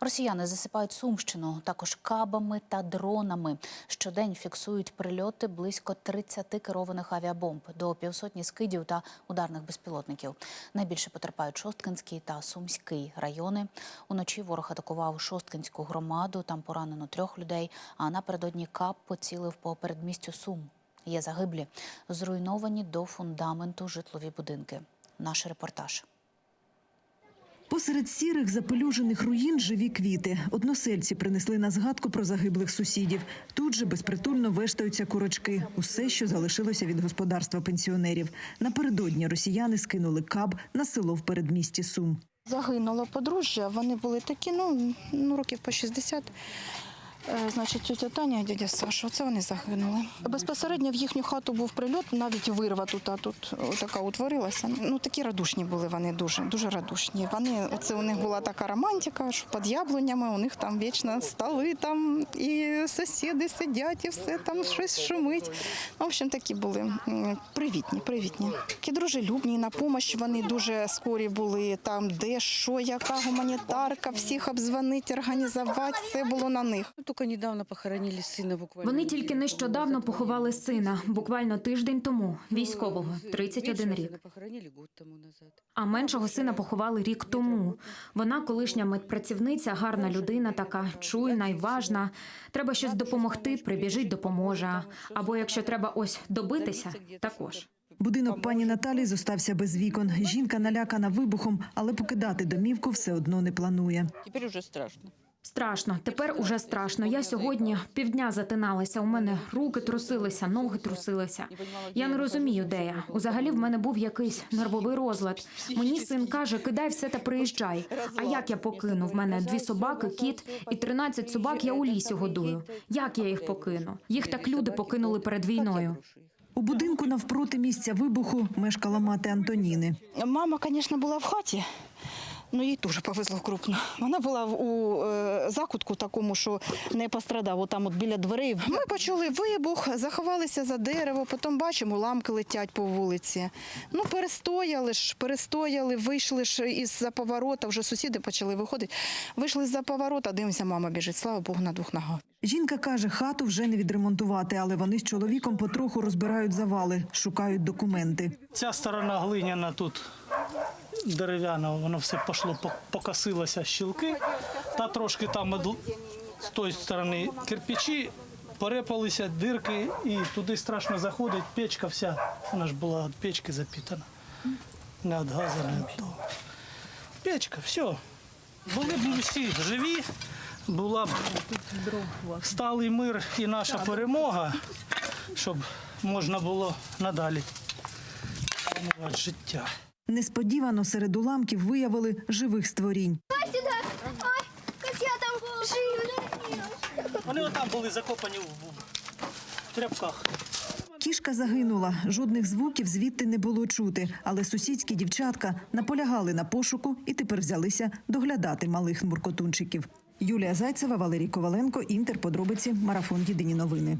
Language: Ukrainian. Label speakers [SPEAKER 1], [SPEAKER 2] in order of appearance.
[SPEAKER 1] Росіяни засипають Сумщину також кабами та дронами. Щодень фіксують прильоти близько 30 керованих авіабомб до півсотні скидів та ударних безпілотників. Найбільше потерпають Шосткинський та Сумський райони. Уночі ворог атакував Шосткинську громаду. Там поранено трьох людей. А напередодні КАП поцілив по передмістю Сум. Є загиблі, зруйновані до фундаменту житлові будинки. Наш репортаж.
[SPEAKER 2] Посеред сірих запелюжених руїн живі квіти. Односельці принесли на згадку про загиблих сусідів. Тут же безпритульно вештаються курочки. Усе, що залишилося від господарства пенсіонерів. Напередодні росіяни скинули каб на село в передмісті Сум.
[SPEAKER 3] Загинуло подружжя. Вони були такі, ну, ну років по 60. Е, Значить, тетя Таня і дядя Саша, це вони загинули. Безпосередньо в їхню хату був прильот, навіть вирва тут, а тут така утворилася. Ну такі радушні були вони дуже, дуже радушні. Вони, оце у них була така романтика, що під яблунями у них там вічно столи там і сусіди сидять, і все там щось шумить. В общем, такі були привітні, привітні. Такі дружелюбні, на допомогу вони дуже скорі були. Там де що, яка гуманітарка, всіх обзвонити, організувати. Це було на них.
[SPEAKER 4] Только недавно похоронили сына буквально.
[SPEAKER 5] Вони тільки нещодавно поховали сина, буквально тиждень тому,
[SPEAKER 4] Ну,
[SPEAKER 5] військового, 31
[SPEAKER 4] меньшего
[SPEAKER 5] рік.
[SPEAKER 4] сына тому назад.
[SPEAKER 5] А меншого сина поховали рік тому. Вона колишня медпрацівниця, гарна людина, така чуйна й важна. Треба щось допомогти, прибіжить, допоможе. Або якщо треба ось добитися, також.
[SPEAKER 2] Будинок пані Наталі зостався без вікон. Жінка налякана вибухом, але покидати домівку все одно не планує.
[SPEAKER 4] Теперь уже страшно.
[SPEAKER 5] Страшно, тепер уже страшно. Я сьогодні півдня затиналася. У мене руки трусилися, ноги трусилися. Я не розумію, де я. Взагалі в мене був якийсь нервовий розлад. Мені син каже, кидай все та приїжджай. А як я покину? В мене дві собаки, кіт і 13 собак. Я у лісі годую. Як я їх покину? Їх так люди покинули перед війною.
[SPEAKER 2] У будинку навпроти місця вибуху мешкала мати Антоніни.
[SPEAKER 3] Мама, звісно, була в хаті. Ну, їй теж повезло крупно. Вона була у е, закутку такому, що не пострадав, отам от біля дверей. Ми почули вибух, заховалися за дерево, потім бачимо, ламки летять по вулиці. Ну, перестояли ж, перестояли, вийшли ж із-за поворота, вже сусіди почали виходити. Вийшли з-за поворота, дивимося, мама біжить, слава Богу, на двох ногах.
[SPEAKER 2] Жінка каже, хату вже не відремонтувати, але вони з чоловіком потроху розбирають завали, шукають документи.
[SPEAKER 6] Ця сторона глиняна тут дерев'яна, воно все пішло, покосилося щілки. Та трошки там з тої сторони кирпичі порепалися, дирки, і туди страшно заходить. Печка вся, вона ж була від печки запітана. Не від газу, не від того. Печка, все. Були б всі живі, була б сталий мир і наша перемога, щоб можна було надалі життя.
[SPEAKER 2] Несподівано серед уламків виявили живих створінь.
[SPEAKER 7] сюда. Ой, котята живы.
[SPEAKER 6] Вони отам були закопані в, в тряпках.
[SPEAKER 2] Кішка загинула. Жодних звуків звідти не було чути, але сусідські дівчатка наполягали на пошуку і тепер взялися доглядати малих муркотунчиків. Юлія Зайцева, Валерій Коваленко, Інтер. Подробиці. Марафон. Єдині новини.